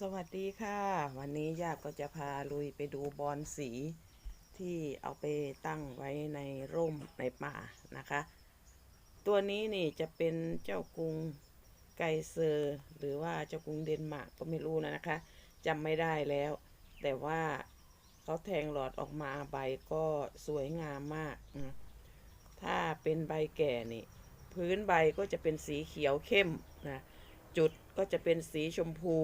สวัสดีค่ะ วันนี้ย่าก็จะพาลุยไปดูบอลสีที่เอาไปตั้งไว้ในร่มในป่านะคะ ตัวนี้นี่จะเป็นเจ้ากรุงไกเซอร์ หรือว่าเจ้ากรุงเดนมาร์กก็ไม่รู้นะนะคะจำไม่ได้แล้ว แต่ว่าเขาแทงหลอดออกมาใบก็สวยงามมากนะถ้าเป็นใบแก่นี่ พื้นใบก็จะเป็นสีเขียวเข้มนะจุดก็จะเป็นสีชมพู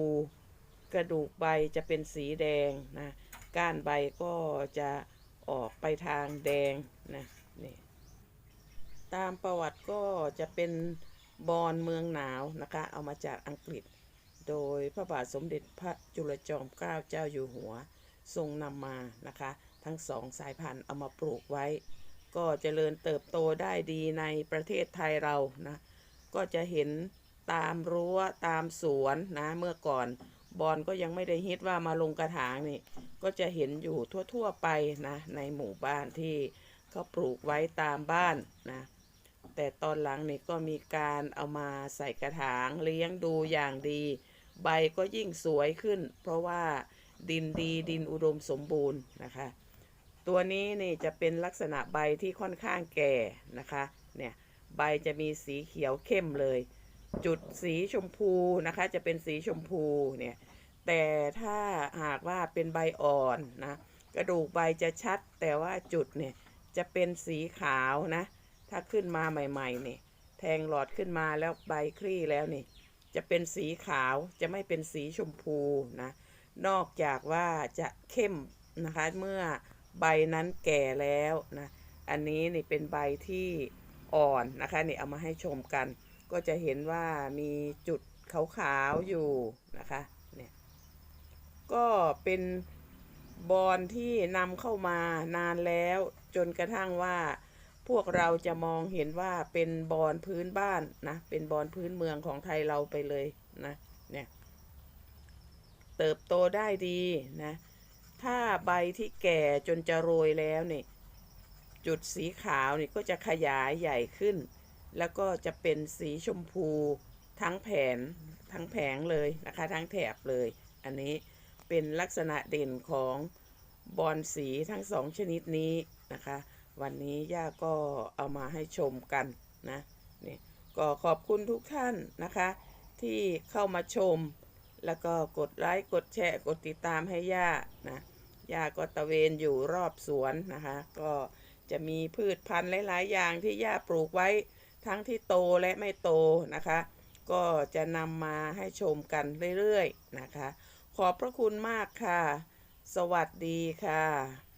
กระดูกใบจะเป็นสีแดงนะ ก้านใบก็จะออกไปทางแดงนะนี่ตามประวัติก็จะเป็นบอนเมืองหนาวนะคะ เอามาจากอังกฤษ โดยพระบาทสมเด็จพระจุลจอมเกล้าเจ้าอยู่หัว ทรงนำมานะคะ ทั้งสองสายพันธุ์เอามาปลูกไว้ ก็เจริญเติบโตได้ดีในประเทศไทยเรานะ ก็จะเห็นตามรั้วตามสวนนะ เมื่อก่อน บอลก็ยังไม่ได้ฮิตว่ามาลงกระถางนี่ ก็จะเห็นอยู่ทั่วๆไปนะในหมู่บ้านที่เขาปลูกไว้ตามบ้านนะแต่ตอนหลังนี่ก็มีการเอามาใส่กระถางเลี้ยงดูอย่างดี ใบก็ยิ่งสวยขึ้น เพราะว่าดินดีดินอุดมสมบูรณ์นะคะ ตัวนี้นี่จะเป็นลักษณะใบที่ค่อนข้างแก่นะคะเนี่ยใบจะมีสีเขียวเข้มเลย จุดสีชมพูนะคะ จะเป็นสีชมพูเนี่ย แต่ถ้าหากว่าเป็นใบอ่อนนะ กระดูกใบจะชัด แต่ว่าจุดเนี่ยจะเป็นสีขาวนะ ถ้าขึ้นมาใหม่ๆเนี่ยแทงหลอดขึ้นมาแล้วใบคลี่แล้วนี่ จะเป็นสีขาวจะไม่เป็นสีชมพูนะ นอกจากว่าจะเข้มนะคะ เมื่อใบนั้นแก่แล้วนะ อันนี้นี่เป็นใบที่อ่อนนะคะนี่เอามาให้ชมกัน ก็จะเห็นว่ามีจุดขาวๆอยู่นะคะเนี่ยก็เป็นบอลที่นำเข้ามานานแล้วจนกระทั่งว่าพวกเราจะมองเห็นว่าเป็นบอลพื้นบ้านนะเป็นบอลพื้นเมืองของไทยเราไปเลยนะเนี่ยเติบโตได้ดีนะถ้าใบที่แก่จนจะโรยแล้วนี่จุดสีขาวนี่ก็จะขยายใหญ่ขึ้น แล้วก็จะเป็นสีชมพูทั้งแผนทั้งแผงเลยนะคะทั้งแถบเลย อันนี้เป็นลักษณะเด่นของบอลสีทั้งสองชนิดนี้นะคะ วันนี้ย่าก็เอามาให้ชมกันนะนี่ก็ขอบคุณทุกท่านนะคะ ที่เข้ามาชม แล้วก็กดไลค์กดแชร์กดติดตามให้ย่านะย่าก็ตะเวนอยู่รอบสวนนะคะ ก็จะมีพืชพันธุ์หลาย ๆ อย่างที่ย่าปลูกไว้ ทั้งที่โตและไม่โตนะคะ ก็จะนำมาให้ชมกันเรื่อยๆนะคะ ขอบพระคุณมากค่ะ สวัสดีค่ะ